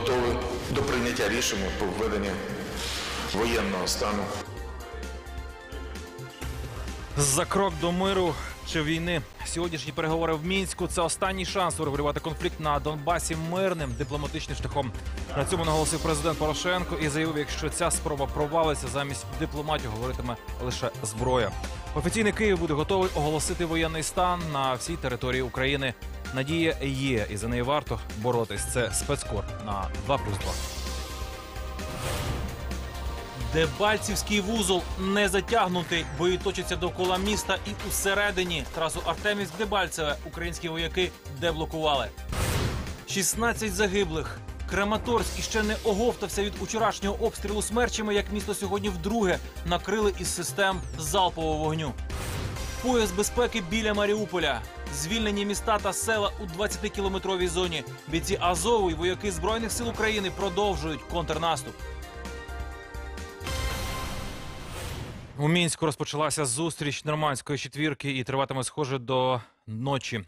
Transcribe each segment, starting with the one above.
готові до прийняття рішення про введення воєнного стану За крок до миру чи війни сьогоднішні переговори в мінську це останній шанс урегулювати конфлікт на Донбасі мирним дипломатичним шляхом. На цьому наголосив президент Порошенко і заявив, якщо ця спроба провалиться, замість дипломатів говоритиме лише зброя. Офіційний Київ буде готовий оголосити воєнний стан на всій території України. Надія є, і за неї варто боротись. Це спецкор на 2+,2. Дебальцівський вузол не затягнутий. Бої точаться довкола міста і усередині. Трасу Артемівськ Дебальцеве українські вояки деблокували. 16 загиблих. Краматорськ іще не оговтався від учорашнього обстрілу смерчами, як місто сьогодні вдруге накрили із систем залпового вогню. Пояс безпеки біля Маріуполя. Звільнені міста та села у 20-кілометровій зоні. Бійці Азову і вояки Збройних сил України продовжують контрнаступ. У мінську розпочалася зустріч нормандської четвірки і триватиме схоже до ночі.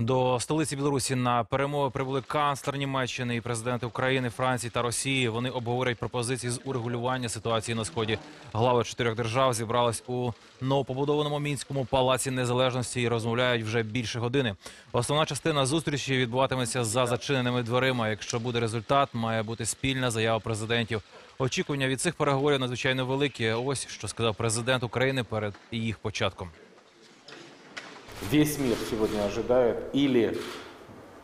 До столиці Білорусі на перемови прибули канцлер Німеччини і президенти України, Франції та Росії. Вони обговорять пропозиції з урегулювання ситуації на сході. Глави чотирьох держав зібрались у новопобудованому мінському палаці незалежності і розмовляють вже більше години. Основна частина зустрічі відбуватиметься за зачиненими дверима. Якщо буде результат, має бути спільна заява президентів. Очікування від цих переговорів надзвичайно великі. Ось що сказав президент України перед їх початком. Весь мир сегодня ожидает или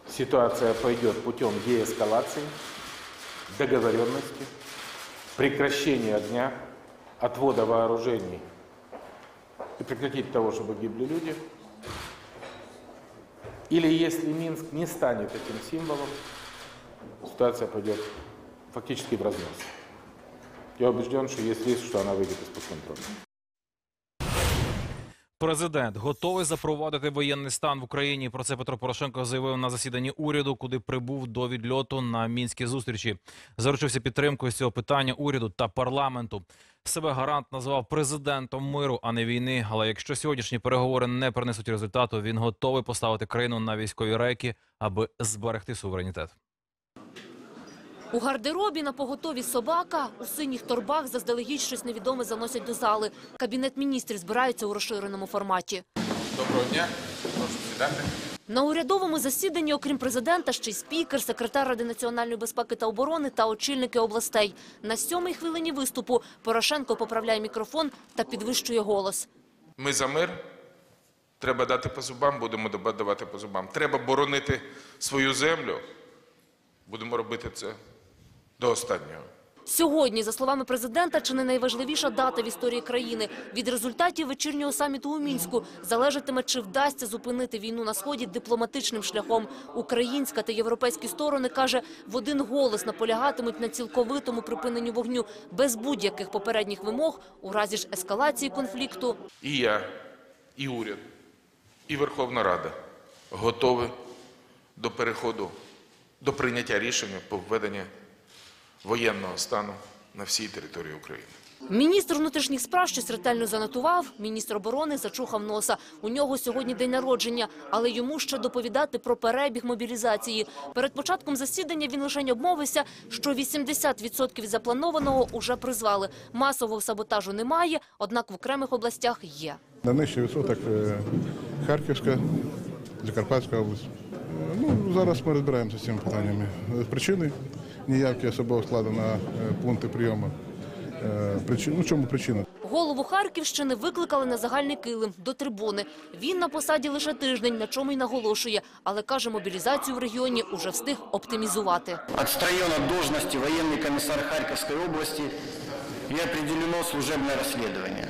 ситуация пойдет путем деэскалации, договоренности, прекращения огня, отвода вооружений и прекратить того, чтобы гибли люди. Или если Минск не станет этим символом, ситуация пойдет фактически в разнос. Я убежден, что есть риск, что она выйдет из-под контроля. Президент готовий запровадити воєнний стан в Україні. Про це Петро Порошенко заявив на засіданні уряду, куди прибув до відльоту на мінські зустрічі. Заручився підтримкою з цього питання уряду та парламенту. Себе гарант назвав президентом миру, а не війни. Але якщо сьогоднішні переговори не принесуть результату, він готовий поставити країну на військові рейки, аби зберегти суверенітет. У гардеробі на поготові собака, у синіх торбах заздалегідь щось невідоме заносять до зали. Кабінет міністрів збирається у розширеному форматі. Доброго дня, прошу сідати. На урядовому засіданні, окрім президента, ще й спікер, секретар Ради національної безпеки та оборони та очільники областей. На сьомій хвилині виступу Порошенко поправляє мікрофон та підвищує голос. Ми за мир. Треба дати по зубам, будемо давати по зубам. Треба боронити свою землю. Будемо робити це до останнього. Сьогодні, за словами президента, чи не найважливіша дата в історії країни. Від результатів вечірнього саміту у Мінську залежатиме, чи вдасться зупинити війну на сході дипломатичним шляхом. Українська та європейські сторони каже, в один голос наполягатимуть на цілковитому припиненню вогню без будь-яких попередніх вимог у разі ж ескалації конфлікту. І я, і уряд, і Верховна Рада готові до переходу, до прийняття рішення про введення воєнного стану на всій території України. Міністр внутрішніх справ щось ретельно занотував. Міністр оборони зачухав носа. У нього сьогодні день народження, але йому ще доповідати про перебіг мобілізації. Перед початком засідання він лише обмовився, що 80% запланованого уже призвали. Масового саботажу немає, однак в окремих областях є. На нижчий відсоток е, Харківська, Закарпатська область. Е, Ну, зараз ми розбираємося з цими питаннями. Причини ніявки особового складу на е, пункти прийому. Е, Причин, ну, в чому причина? Голову Харківщини викликали на загальний килим до трибуни. Він на посаді лише тиждень, на чому й наголошує, але каже, мобілізацію в регіоні уже встиг оптимізувати. Отстранен от должности военный комиссар Харьковской области и определено служебное расследование.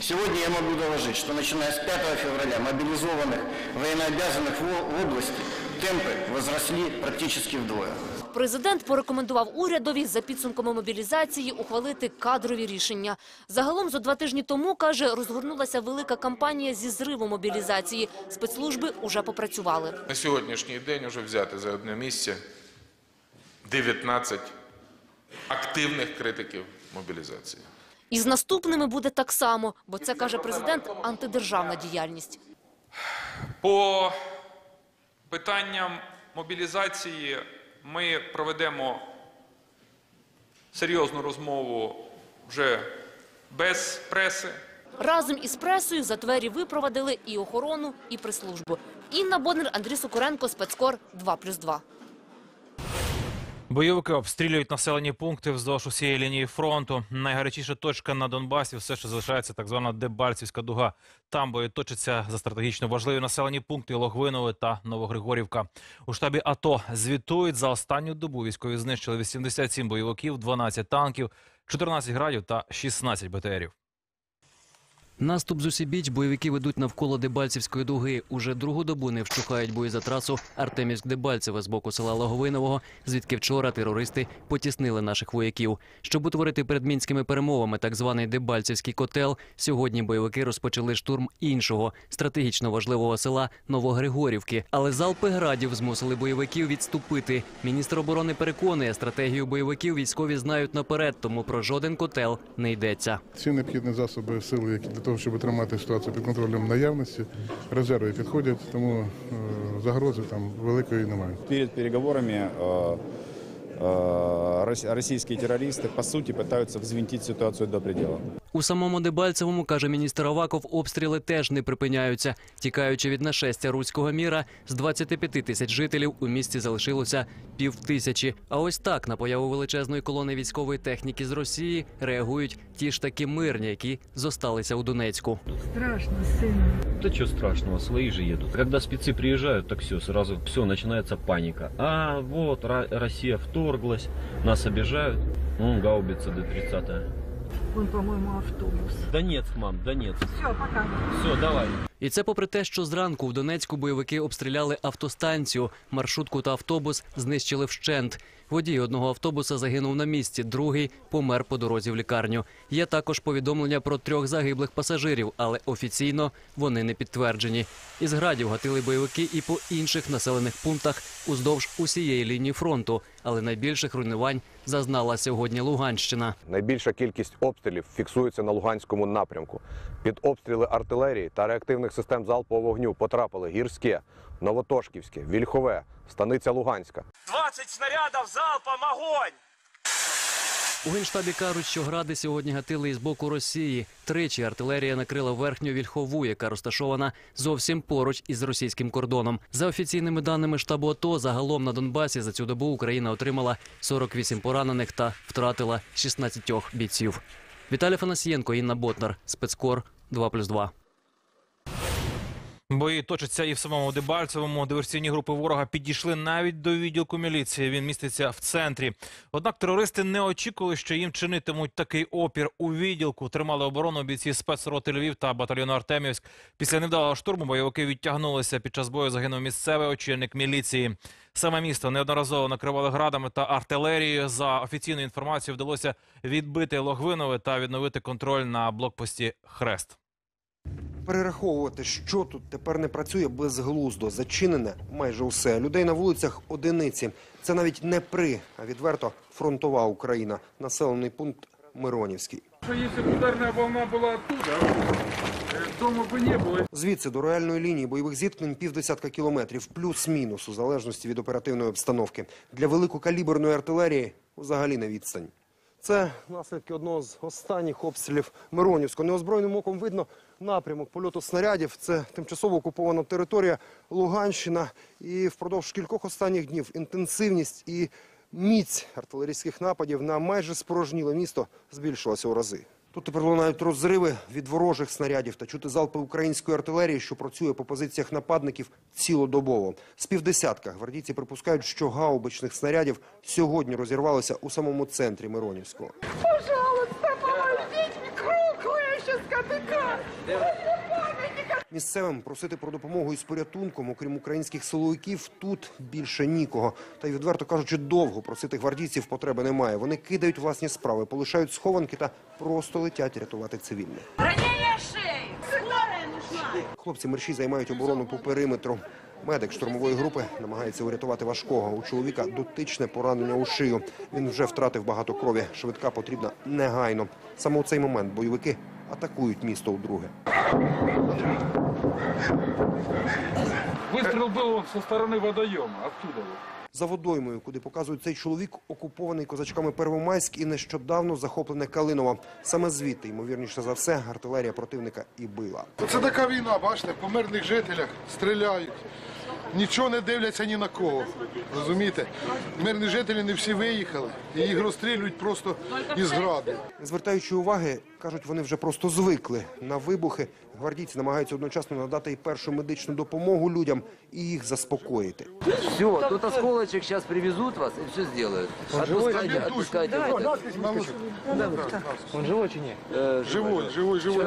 Сегодня я могу доложить, что начиная с 5 февраля мобилизованных военнообязанных в в области темпы возросли практически вдвое. Президент порекомендував урядові за підсумками мобілізації ухвалити кадрові рішення. Загалом зо два тижні тому, каже, розгорнулася велика кампанія зі зриву мобілізації. Спецслужби уже попрацювали. На сьогоднішній день вже взяти за одне місце 19 активних критиків мобілізації. І з наступними буде так само, бо це, каже президент, антидержавна діяльність. По Питанням мобілізації ми проведемо серйозну розмову вже без преси. Разом із пресою за двері випровадили і охорону, і прес-службу. Інна Боднер, Андрій Сокуренко, Спецкор 2+,2. Бойовики обстрілюють населені пункти вздовж усієї лінії фронту. Найгарячіша точка на Донбасі все ще залишається так звана Дебальцівська дуга. Там бої точаться за стратегічно важливі населені пункти Логвинове та Новогригорівка. У штабі АТО звітують за останню добу. Військові знищили 87 бойовиків, 12 танків, 14 градів та 16 БТРів. Наступ з усібіч бойовики ведуть навколо Дебальцівської дуги. Уже другу добу не вщухають бої за трасу Артемівськ-Дебальцеве з боку села Логовинового, звідки вчора терористи потіснили наших вояків. Щоб утворити перед мінськими перемовами так званий Дебальцівський котел, сьогодні бойовики розпочали штурм іншого стратегічно важливого села Новогригорівки. Але залпи градів змусили бойовиків відступити. Міністр оборони переконує, стратегію бойовиків військові знають наперед, тому про жоден котел не йдеться. Всі необхідні засоби сили, які того, щоб тримати ситуацію під контролем наявності, резерви підходять, тому е, загрози там великої немає. Перед переговорами э, э, рос- российские терористы, по сути, пытаются взвинтить ситуацию до предела. У самому Дебальцевому, каже міністр Аваков, обстріли теж не припиняються. Тікаючи від нашестя руського міра, з 25 тисяч жителів у місті залишилося пів тисячі. А ось так на появу величезної колони військової техніки з Росії реагують ті ж таки мирні, які зосталися у Донецьку. Страшно, сильно. Да что страшного, свои же едут. Когда спецы приезжают, так все, сразу все, начинается паника. А, вот, Россия вторглась, нас обижают. М, гаубица Д-30. Вон, по-моему, автобус. Донецк, мам, Донецк. Все, пока. Все, давай. І це попри те, що зранку в Донецьку бойовики обстріляли автостанцію, маршрутку та автобус знищили вщент. Водій одного автобуса загинув на місці, другий помер по дорозі в лікарню. Є також повідомлення про трьох загиблих пасажирів, але офіційно вони не підтверджені. Із градів гатили бойовики і по інших населених пунктах уздовж усієї лінії фронту. Але найбільших руйнувань зазнала сьогодні Луганщина. Найбільша кількість обстрілів фіксується на Луганському напрямку. Під обстріли артилерії та реактивних систем залпового вогню потрапили Гірське, Новотошківське, Вільхове, Станиця Луганська. 20 снарядів залпом огонь! У генштабі кажуть, що гради сьогодні гатили із боку Росії. Тричі артилерія накрила верхню вільхову, яка розташована зовсім поруч із російським кордоном. За офіційними даними штабу АТО, загалом на Донбасі за цю добу Україна отримала 48 поранених та втратила 16 бійців. Віталій Фанасієнко, Інна Ботнар, спецкор 2+,2. Бої точаться і в самому Дебальцевому. Диверсійні групи ворога підійшли навіть до відділку міліції. Він міститься в центрі. Однак терористи не очікували, що їм чинитимуть такий опір у відділку. Тримали оборону бійці спецроти Львів та батальйону Артемівськ. Після невдалого штурму бойовики відтягнулися. Під час бою загинув місцевий очільник міліції. Саме місто неодноразово накривали градами та артилерією. За офіційною інформацією вдалося відбити Логвинове та відновити контроль на блокпості Хрест Перераховувати, що тут тепер не працює безглуздо, зачинене майже усе. Людей на вулицях одиниці. Це навіть не при, а відверто фронтова Україна. Населений пункт Миронівський. Если бы ударная волна была оттуда, дома бы не было. Звідси до реальної лінії бойових зіткнень півдесятка кілометрів, плюс-мінус, у залежності від оперативної обстановки. Для великокаліберної артилерії взагалі не відстань. Це наслідки одного з останніх обстрілів Миронівського. Неозброєним оком видно напрямок польоту снарядів. Це тимчасово окупована територія Луганщина. І впродовж кількох останніх днів інтенсивність і міць артилерійських нападів на майже спорожніле місто збільшилася у рази. Тут тепер лунають розриви від ворожих снарядів та чути залпи української артилерії, що працює по позиціях нападників цілодобово. З півдесятка гвардійці припускають, що гаубичних снарядів сьогодні розірвалося у самому центрі Миронівського. Пожалуйста, помогите, круглые ще КДК. Місцевим просити про допомогу із порятунком, окрім українських силовиків, тут більше нікого. Та й відверто кажучи, довго просити гвардійців потреби немає. Вони кидають власні справи, полишають схованки та просто летять рятувати цивільних. Хлопці мерші займають оборону по периметру. Медик штурмової групи намагається урятувати важкого. У чоловіка дотичне поранення у шию. Він вже втратив багато крові. Швидка потрібна негайно. Саме у цей момент бойовики атакують місто вдруге. Выстрел был со стороны водоема, оттуда вот. За водоймою, куди показують цей чоловік, окупований козачками Первомайськ і нещодавно захоплене Калиново. Саме звідти, ймовірніше за все, артилерія противника і била. Це така війна, бачите, по мирних жителях стріляють. Нічого не дивляться ні на кого. Розумієте? Мирні жителі не всі виїхали, і їх розстрілюють просто із гради. Не звертаючи уваги, кажуть, вони вже просто звикли на вибухи. Гвардійці намагаються одночасно надати і першу медичну допомогу людям і їх заспокоїти. Все, тут осколочек сейчас привезут вас и все сделают. Отпускайте, отпускайте. Он живой чи ні? Живой, живой, живой.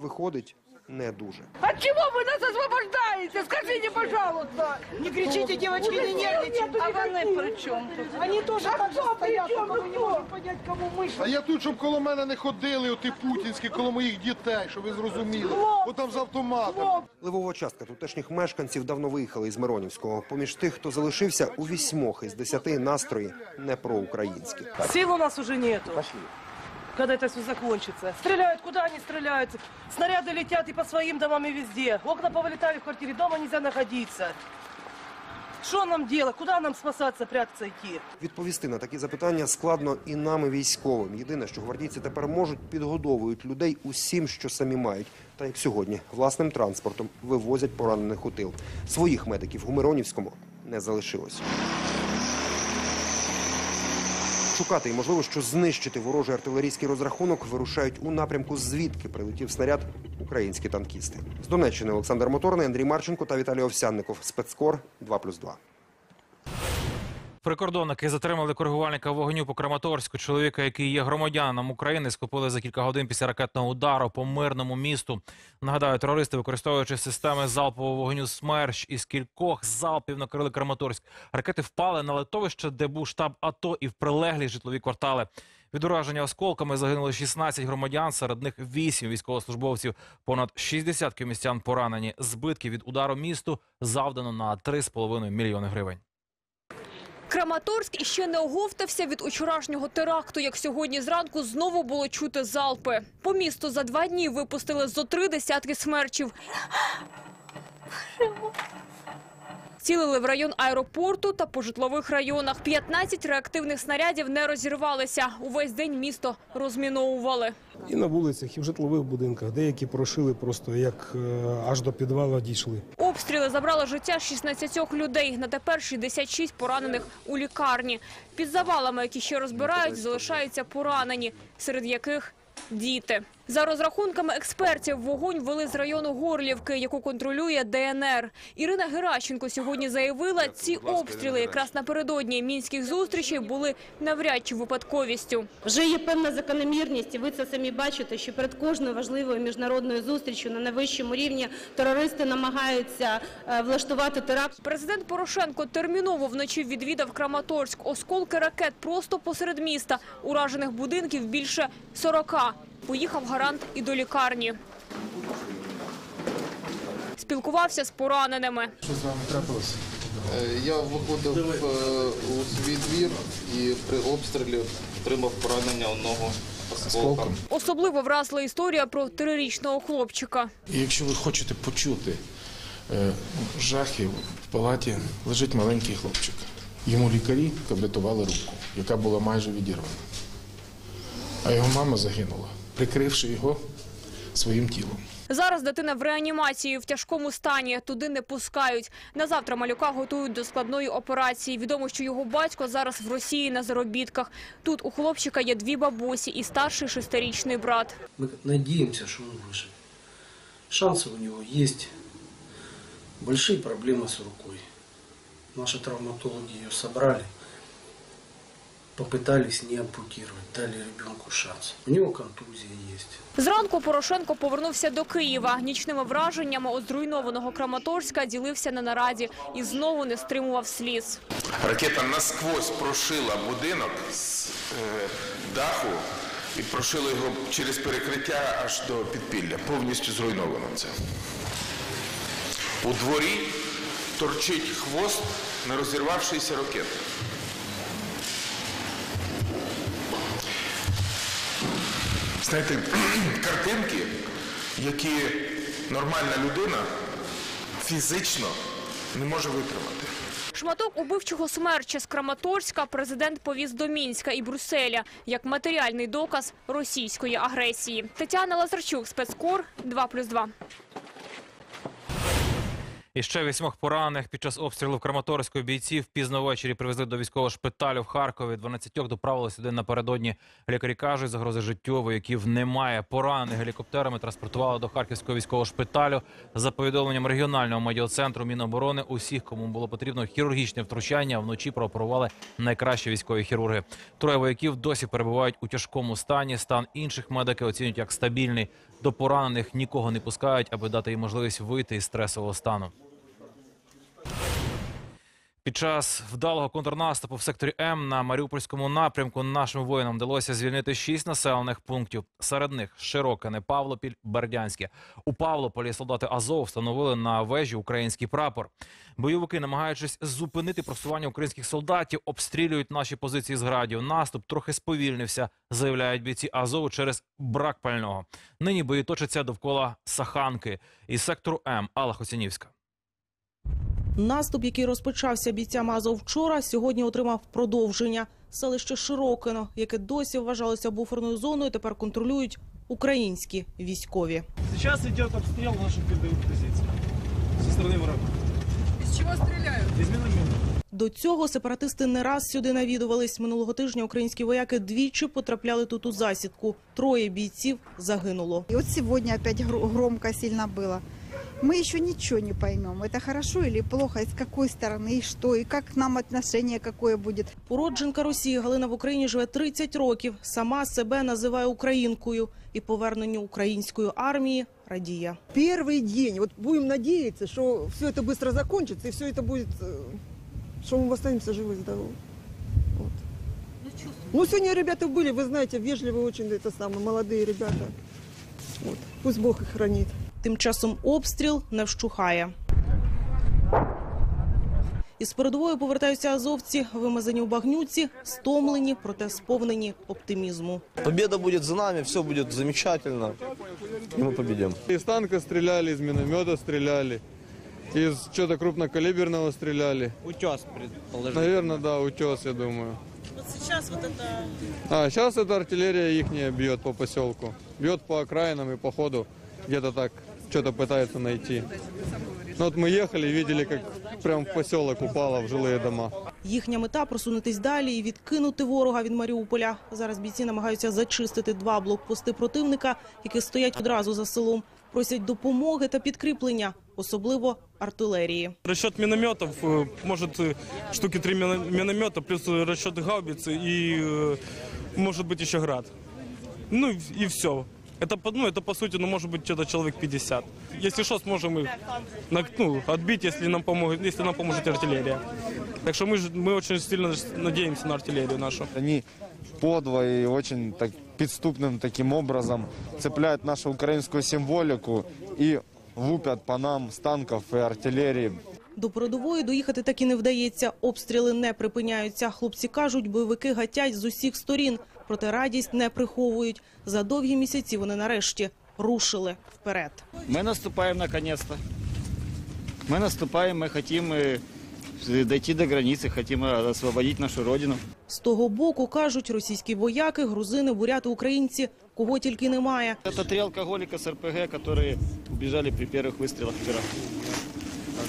Виходить, не дуже. От чего вы нас освобождаете? Скажите, пожалуйста. Не кричите, девочки, не нервничайте. А вони при чому тут? Они тоже А там кто при стоят, чем только мы не кто? можем понять, кому мы. А я тут, щоб коло мене не ходили, оті путінські, коло моїх дітей, щоб ви зрозуміли. Отам з автоматом. Левова частка тутешніх мешканців давно виїхали із Миронівського. Поміж тих, хто залишився, у вісьмох із десяти настрої не проукраїнські. Сил у нас уже нету. Когда это все закончится. Стреляют, куда они стреляют? Снаряды летят и по своим домам, и везде. Окна повылетали в квартире, дома нельзя находиться. Что нам делать? Куда нам спасаться, прятаться, идти? Відповісти на такі запитання складно і нам, і військовим. Єдине, що гвардійці тепер можуть, підгодовують людей усім, що самі мають. Та як сьогодні, власним транспортом вивозять поранених у тил. Своїх медиків у Миронівському не залишилось. Шукати і, можливо, що знищити ворожий артилерійський розрахунок вирушають у напрямку, звідки прилетів снаряд українські танкісти. З Донеччини Олександр Моторний, Андрій Марченко та Віталій Овсянников. Спецкор 2+,2. Прикордонники затримали коригувальника вогню по Краматорську. Чоловіка, який є громадянином України, схопили за кілька годин після ракетного удару по мирному місту. Нагадаю, терористи, використовуючи системи залпового вогню «Смерч», із кількох залпів накрили Краматорськ. Ракети впали на литовище, де був штаб АТО і в прилеглі житлові квартали. Від ураження осколками загинули 16 громадян, серед них 8 військовослужбовців. Понад 60 кімістян поранені. Збитки від удару місту завдано на 3,5 мільйони гривень. Краматорськ іще не оговтався від учорашнього теракту. Як сьогодні зранку знову було чути залпи. По місту за два дні випустили зо три десятки смерчів. Цілили в район аеропорту та по житлових районах. 15 реактивних снарядів не розірвалися. Увесь день місто розміновували. І на вулицях, і в житлових будинках. Деякі прошили просто як е, аж до підвалу дійшли. Обстріли забрали життя 16 людей. На тепер 66 поранених у лікарні. Під завалами, які ще розбирають, залишаються поранені, серед яких діти. За розрахунками експертів, вогонь вели з району Горлівки, яку контролює ДНР. Ірина Геращенко сьогодні заявила, ці обстріли якраз напередодні мінських зустрічей були навряд чи випадковістю. Вже є певна закономірність, і ви це самі бачите, що перед кожною важливою міжнародною зустрічю на найвищому рівні терористи намагаються е, влаштувати теракт. Президент Порошенко терміново вночі відвідав Краматорськ. Осколки ракет просто посеред міста. Уражених будинків більше 40. Поїхав гарант і до лікарні. Спілкувався з пораненими. Що з вами трапилося? Я виходив е, у свій двір і при обстрілі отримав поранення одного осколка. Особливо вразила історія про трирічного хлопчика. І якщо ви хочете почути е, жахів, в палаті лежить маленький хлопчик. Йому лікарі каблетували руку, яка була майже відірвана. А його мама загинула, прикривши його своїм тілом. Зараз дитина в реанімації в тяжкому стані. Туди не пускають. На завтра малюка готують до складної операції. Відомо, що його батько зараз в Росії на заробітках. Тут у хлопчика є дві бабусі і старший шестирічний брат. Мы надеемся, что он выживет. Шансы у него есть. Большие проблемы с рукой. Наши травматологи ее собрали. Попытались не ампутировать, дали ребенку шанс. У него контузия есть. Зранку Порошенко повернувся до Києва. Нічними враженнями от зруйнованого Краматорська ділився на нараді і знову не стримував сліз. Ракета насквозь прошила будинок з е, даху і прошила його через перекриття аж до підпілля. Повністю зруйновано це. У дворі торчить хвост не розірвавшийся ракети. Знаєте, картинки, які нормальна людина фізично не може витримати. Шматок убивчого смерча з Краматорська президент повіз до Мінська і Брюсселя як матеріальний доказ російської агресії. Тетяна Лазарчук, спецкор 2+,2. І ще вісьмох поранених під час обстрілу в Краматорської бійців пізно ввечері привезли до військового шпиталю в Харкові. 12 доправили сюди напередодні. Лікарі кажуть, загрози життю вояків немає. Поранених гелікоптерами транспортували до Харківського військового шпиталю. За повідомленням регіонального медіоцентру Міноборони, усіх, кому було потрібно хірургічне втручання, вночі прооперували найкращі військові хірурги. Троє вояків досі перебувають у тяжкому стані. Стан інших медики оцінюють як стабільний. До поранених нікого не пускають, аби дати їм можливість вийти із стресового стану. Під час вдалого контрнаступу в секторі М на Маріупольському напрямку нашим воїнам вдалося звільнити шість населених пунктів. Серед них Широкине, Павлопіль, Бердянське. У Павлополі солдати Азов встановили на вежі український прапор. Бойовики, намагаючись зупинити просування українських солдатів, обстрілюють наші позиції з градів. Наступ трохи сповільнився, заявляють бійці Азову через брак пального. Нині бої точаться довкола Саханки із сектору М Алла Хоцянівська. Наступ, який розпочався бійцями Азов вчора, сьогодні отримав продовження. Селище Широкино, яке досі вважалося буферною зоною, тепер контролюють українські військові. Сейчас идет обстрел наших передовых позиций со стороны врага. Из чего стреляют? Из миномета. До цього сепаратисти не раз сюди навідувались. Минулого тижня українські вояки двічі потрапляли тут у засідку. Троє бійців загинуло. И вот сегодня опять гр- громко сильно было. Мы еще ничего не поймем, это хорошо или плохо, и с какой стороны, и что, и как к нам отношение какое будет. Уродженка Росії Галина в Україні живе 30 років. Сама себе називає українкою і поверненню української армії радіє. Первый день. Вот будем надеяться, что все это быстро закончится, и все это будет, э, что мы останемся живы и здоровы. Вот. Ну, сегодня ребята были, вы знаете, вежливые очень, это самые молодые ребята. Вот. Пусть Бог их хранит. Тим часом обстріл не вщухає. Із передової повертаються азовці, вимазані у багнюці, стомлені, проте сповнені оптимізму. Победа будет за нами, все будет замечательно, и мы победим. Из танка стреляли, из миномета стреляли, из что-то крупнокалиберного стреляли. Утес, предположительно. Наверное, да, утес, я думаю. Вот сейчас вот это А сейчас эта артиллерия ихняя бьет по поселку. Бьет по окраинам и по ходу где-то так что-то пытается найти. Ну вот мы ехали и видели, как прям в поселок упало в жилые дома. Їхня мета просунутись далі і відкинути ворога від Маріуполя. Зараз бійці намагаються зачистити два блокпости противника, які стоять одразу за селом. Просять допомоги та підкріплення, особливо артилерії. Расчет минометов, э, может, э, штуки три мино- миномета, плюс э, расчет гаубицы и, э, может быть, еще град. Ну и- и все. Это, по- ну, это по сути, ну, может быть, где-то человек 50. Если что, сможем их на- ну, отбить, если нам, помогут, если нам поможет артиллерия. Так что мы, ж- мы очень сильно надеемся на артиллерию нашу. Они подло и очень так підступним таким образом цепляют нашу українську символіку і лупят по нам з танків і артилерії. До передової доїхати так і не вдається. Обстріли не припиняються. Хлопці кажуть, бойовики гатять з усіх сторін, проте радість не приховують. За довгі місяці вони нарешті рушили вперед. Мы наступаем наконец-то. Мы наступаем, мы хотим э, дойти до границы, хотим э, освободить нашу родину. З того боку кажуть російські вояки, грузини, буряти, українці, кого тільки немає. Это три алкоголика с РПГ, которые убежали при первых выстрелах вчера.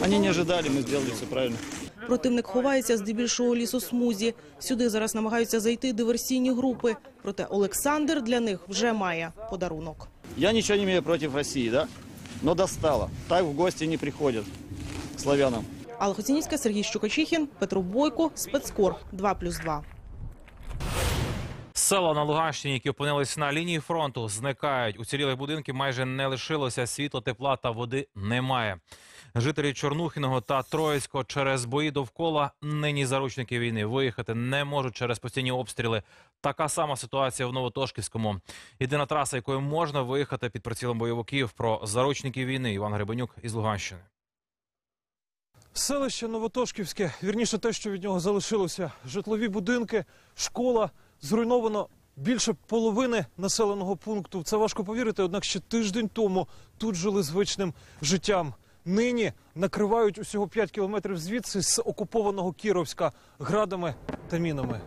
Они не ожидали, мы сделали все правильно. Противник ховається здебільшого лісосмузі. Сюди зараз намагаються зайти диверсійні групи. Проте Олександр для них вже має подарунок. Я ничего не имею против России, да? Но достало. Так в гости не приходят славянам. Алла Хоцінівська, Сергій Щукачихін, Петро Бойко, Спецкор 2+,2. Села на Луганщині, які опинились на лінії фронту, зникають. Уцілілих будинків майже не лишилося. Світла, тепла та води немає. Жителі Чорнухіного та Троїцького через бої довкола нині заручники війни виїхати не можуть через постійні обстріли. Така сама ситуація в Новотошківському. Єдина траса, якою можна виїхати під прицілом бойовиків про заручників війни. Іван Гребенюк із Луганщини. Селище Новотошківське, вірніше те, що від нього залишилося. Житлові будинки, школа, зруйновано Більше половини населеного пункту. Це важко повірити, однак ще тиждень тому тут жили звичним життям. Нині накривають усього 5 кілометрів звідси з окупованого Кіровська градами та мінами.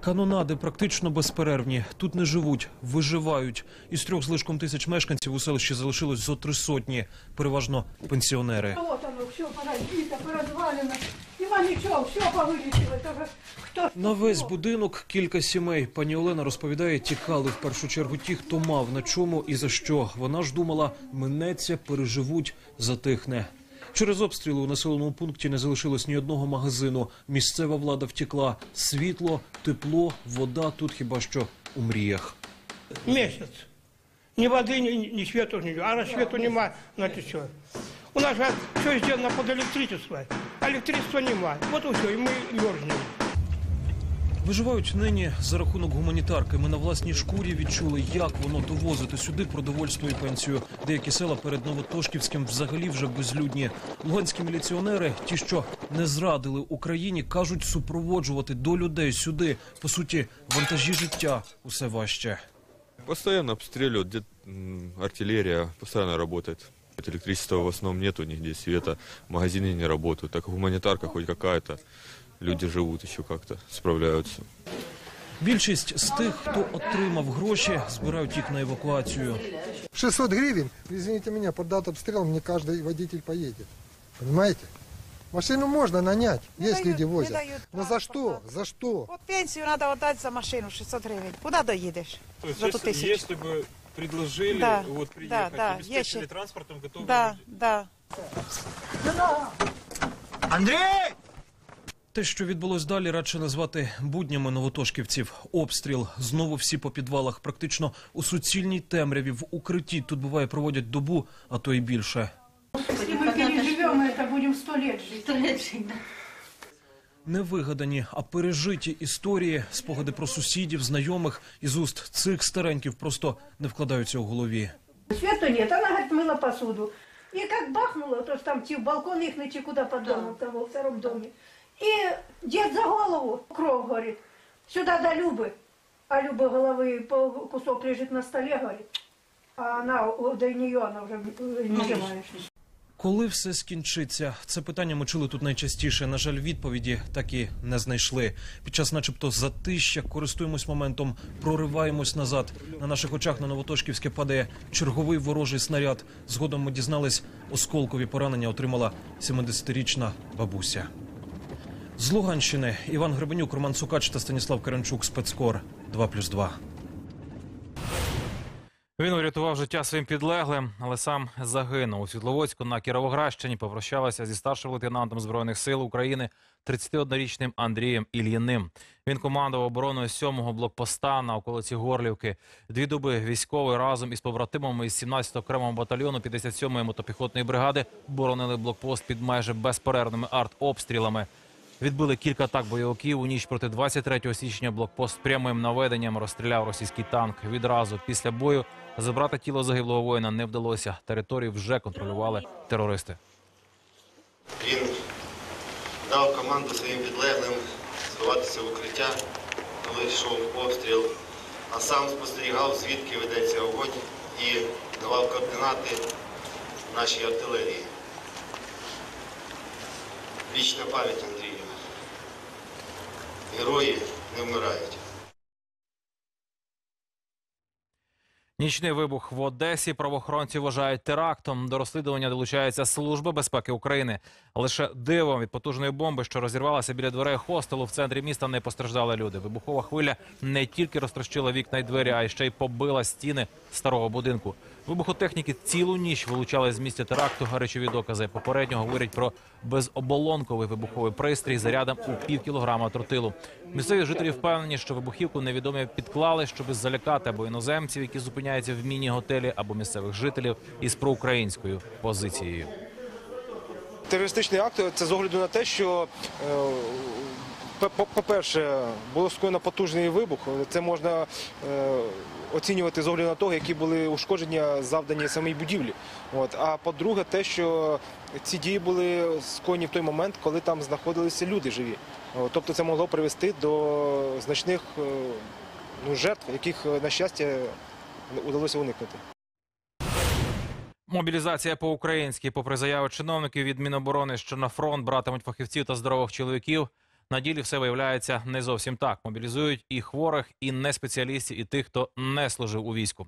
Канонади практично безперервні. Тут не живуть, виживають. Із трьох з лишком тисяч мешканців у селищі залишилось зо три сотні, переважно пенсіонери. Вот оно, все поразбито, поразвалено. Нема нічого, все повылетело. Это же кто На весь будинок кілька сімей. Пані Олена розповідає, тікали в першу чергу ті, хто мав на чому і за що. Вона ж думала, минеться, переживуть, затихне. Через обстріли у населеному пункті не залишилось ні одного магазину. Місцева влада втекла. Світло, тепло, вода тут хіба що у мріях. Месяц. Ни воды, ни, ни свету, ничего. А на свету нема, значит все. У нас же все сделано под электричество. А электричества нема. Вот и все, и мы мерзнем. Виживають нині за рахунок гуманітарки. Ми на власній шкурі відчули, як воно довозити сюди продовольство і пенсію. Деякі села перед Новотошківським взагалі вже безлюдні. Луганські міліціонери, ті, що не зрадили Україні, кажуть супроводжувати до людей сюди. По суті, вантажі життя усе важче. Постоянно обстреливают, где м, артиллерия постоянно работает. Электричества в основном нету нигде, света, магазины не работают. Так гуманитарка хоть какая-то, люди живут еще как-то, справляются. Більшість з тих, хто отримав гроші, збирають їх на евакуацію. 600 гривен, извините меня, под дат обстрел не каждый водитель поедет. Понимаете? Машину можно нанять, есть люди возят. дают Но за что? За что? Вот пенсию надо отдать за машину 600 гривен. Куда доедешь? за ту тысячу? бы предложили Да, вот приехать, да, да, обеспечили если- транспортом, готовы Да, да. Андрій! Те, що відбулось далі, радше назвати буднями новотошківців. Обстріл знову всі по підвалах, практично у суцільній темряві в укритті. Тут буває проводять добу, а то й більше. Если мы переживем это, будем сто лет жить. Сто лет жить, да. Невигадані, а пережиті історії, спогади про сусідів, знайомих із уст цих стареньків просто не вкладаються у голові. Света нет, она, говорит, мыла посуду. И как бахнуло, то есть там чи в балкон их, чи куда по дому, там во втором доме. И дед за голову, кровь, говорит, сюда до Любы. А Люба головы по- кусок лежит на столе, говорит. А она, до нее она уже э, не живая. Коли все скінчиться? Це питання ми чули тут найчастіше. На жаль, відповіді так і не знайшли. Під час, начебто, затища користуємось моментом, прориваємось назад. На наших очах на Новотошківське падає черговий ворожий снаряд. Згодом ми дізнались, осколкові поранення отримала 70-річна бабуся. З Луганщини Іван Гребенюк, Роман Сукач та Станіслав Каранчук. Спецкор 2+,2. Він урятував життя своїм підлеглим, але сам загинув. У Світловодську на Кіровоградщині попрощалася зі старшим лейтенантом Збройних сил України 31-річним Андрієм Ільїним. Він командував обороною 7-го блокпоста на околиці Горлівки. Дві доби військовий разом із побратимами із 17-го окремого батальйону 57-ї мотопіхотної бригади боронили блокпост під майже безперервними артобстрілами. Відбили кілька атак бойовиків. У ніч проти 23 січня блокпост прямим наведенням розстріляв російський танк. Відразу після бою забрати тіло загиблого воїна не вдалося. Територію вже контролювали терористи. Він дав команду своїм підлеглим сховатися в укриття, коли йшов обстріл, а сам спостерігав, звідки ведеться огонь і давав координати нашій артилерії. Вічна пам'ять Андрію. Герої не вмирають. Нічний вибух в Одесі правоохоронці вважають терактом. До розслідування долучається Служба безпеки України. Лише дивом від потужної бомби, що розірвалася біля дверей хостелу в центрі міста, не постраждали люди. Вибухова хвиля не тільки розтрощила вікна й двері, а й ще й побила стіни старого будинку. Вибухотехніки цілу ніч вилучали з місця теракту речові докази. Попередньо говорять про безоболонковий вибуховий пристрій зарядом у пів кілограма тротилу. Місцеві жителі впевнені, що вибухівку невідомі підклали, щоб залякати або іноземців, які зупиняються в міні-готелі, або місцевих жителів із проукраїнською позицією. Терористичний акт це з огляду на те, що е, По- По-перше, було скоєно потужний вибух. Це можна е, оцінювати з огляду на того, які були ушкодження завдані самій будівлі. От. А по-друге, те, що ці дії були скоєні в той момент, коли там знаходилися люди живі. От. Тобто це могло привести до значних е, ну, жертв, яких, е, на щастя, удалося уникнути. Мобілізація по-українськи, попри заяви чиновників від Міноборони, що на фронт братимуть фахівців та здорових чоловіків. На ділі все виявляється не зовсім так. Мобілізують і хворих, і не спеціалістів, і тих, хто не служив у війську.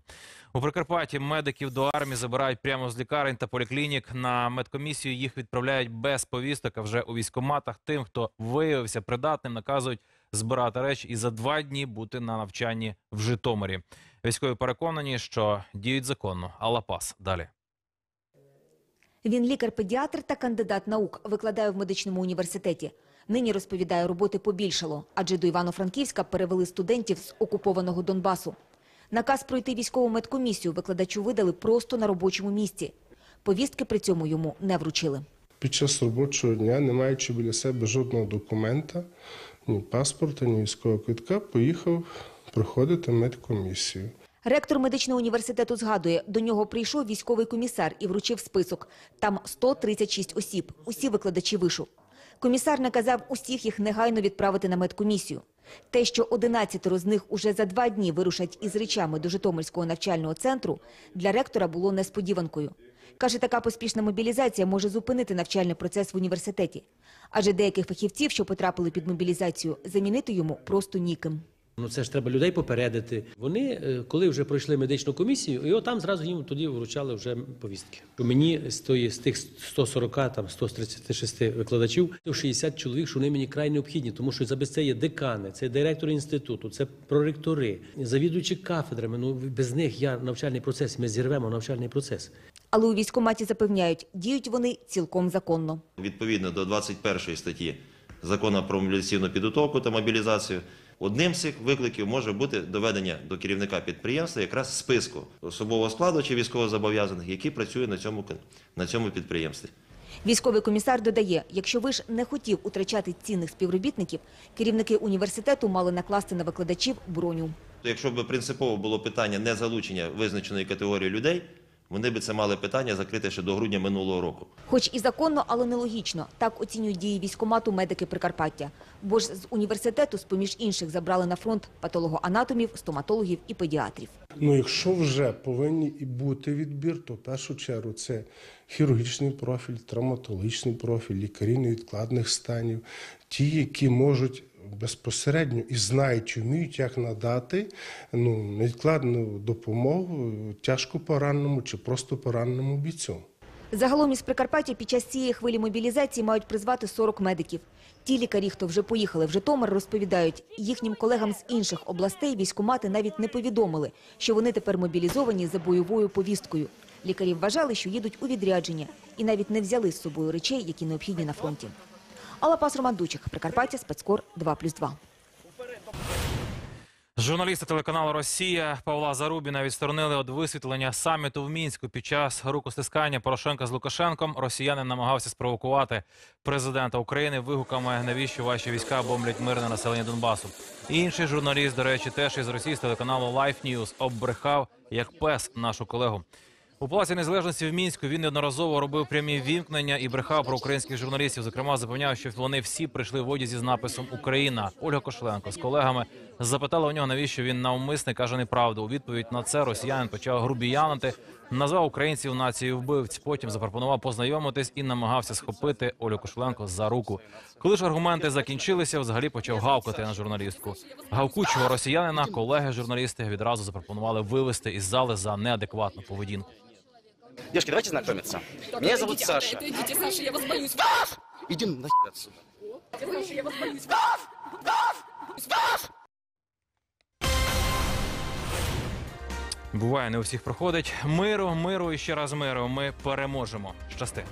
У Прикарпатті медиків до армії забирають прямо з лікарень та поліклінік. На медкомісію їх відправляють без повісток, а вже у військоматах. Тим, хто виявився придатним, наказують збирати речі і за два дні бути на навчанні в Житомирі. Військові переконані, що діють законно. Алла Пас далі. Він лікар-педіатр та кандидат наук, викладає в медичному університеті. Нині розповідає, роботи побільшало, адже до Івано-Франківська перевели студентів з окупованого Донбасу. Наказ пройти військову медкомісію викладачу видали просто на робочому місці. Повістки при цьому йому не вручили. Під час робочого дня, не маючи біля себе жодного документа, ні паспорта, ні військового квитка, поїхав проходити медкомісію. Ректор медичного університету згадує, до нього прийшов військовий комісар і вручив список. Там 136 осіб, усі викладачі вишу. Комісар наказав усіх їх негайно відправити на медкомісію. Те, що 11 з них уже за два дні вирушать із речами до Житомирського навчального центру, для ректора було несподіванкою. Каже, така поспішна мобілізація може зупинити навчальний процес в університеті. Адже деяких фахівців, що потрапили під мобілізацію, замінити йому просто ніким. Ну це ж треба людей попередити. Вони, е, коли вже пройшли медичну комісію, і отам зразу їм тоді вручали вже повістки. Мені з тої з тих 140, там 136 викладачів, то 60 чоловік, що вони мені край необхідні, тому що за без це є декани, це директори інституту, це проректори, завідуючі кафедрами. Ну без них я навчальний процес. Ми зірвемо навчальний процес. Але у військкоматі запевняють, діють вони цілком законно. Відповідно до 21 статті закону про мобілізаційну підготовку та мобілізацію, одним з цих викликів може бути доведення до керівника підприємства якраз списку особового складу чи військовозобов'язаних, які працюють на цьому, на цьому підприємстві. Військовий комісар додає, якщо ви ж не хотів утрачати цінних співробітників, керівники університету мали накласти на викладачів броню. Якщо б принципово було питання не залучення визначеної категорії людей, вони б це мали питання закрити ще до грудня минулого року. Хоч і законно, але нелогічно. Так оцінюють дії військкомату медики Прикарпаття. Бо ж з університету, з-поміж інших, забрали на фронт патологоанатомів, стоматологів і педіатрів. Ну, якщо вже повинні і бути відбір, то в першу чергу це хірургічний профіль, травматологічний профіль, лікарі невідкладних станів, ті, які можуть безпосередньо і знають, і вміють, як надати ну, невідкладну допомогу тяжко пораненому чи просто пораненому бійцю. Загалом із Прикарпаття під час цієї хвилі мобілізації мають призвати 40 медиків. Ті лікарі, хто вже поїхали в Житомир, розповідають, їхнім колегам з інших областей військкомати навіть не повідомили, що вони тепер мобілізовані за бойовою повісткою. Лікарі вважали, що їдуть у відрядження і навіть не взяли з собою речей, які необхідні на фронті. Алла Пас Роман Дучик, Прикарпаття, спецкор 2+,2. Журналісти телеканалу Росія Павла Зарубіна відсторонили від висвітлення саміту в мінську під час рукостискання Порошенка з Лукашенком. Росіянин намагався спровокувати президента України вигуками, навіщо ваші війська бомблять мирне населення Донбасу. Інший журналіст, до речі, теж із Росії з телеканалу Life News оббрехав як пес нашу колегу. У Палаці Незалежності в мінську він неодноразово робив прямі вімкнення і брехав про українських журналістів. Зокрема, запевняв, що вони всі прийшли в одязі з написом Україна. Ольга Кошеленко з колегами запитала у нього, навіщо він навмисне каже неправду. У відповідь на це росіянин почав грубіянити, назвав українців нацією вбивць. Потім запропонував познайомитись і намагався схопити Олю Кошеленко за руку. Коли ж аргументи закінчилися, взагалі почав гавкати на журналістку. Гавкучого росіянина колеги журналісти відразу запропонували вивести із зали за неадекватну поведінку. Девушки, давайте знакомиться. Меня зовут Саша. Идите, Саша, я вас боюсь. Иди нахер отсюда. Саша, я вас боюсь. Буває, не у всіх проходить. Миру, миру і ще раз миру. Ми переможемо. Щасти.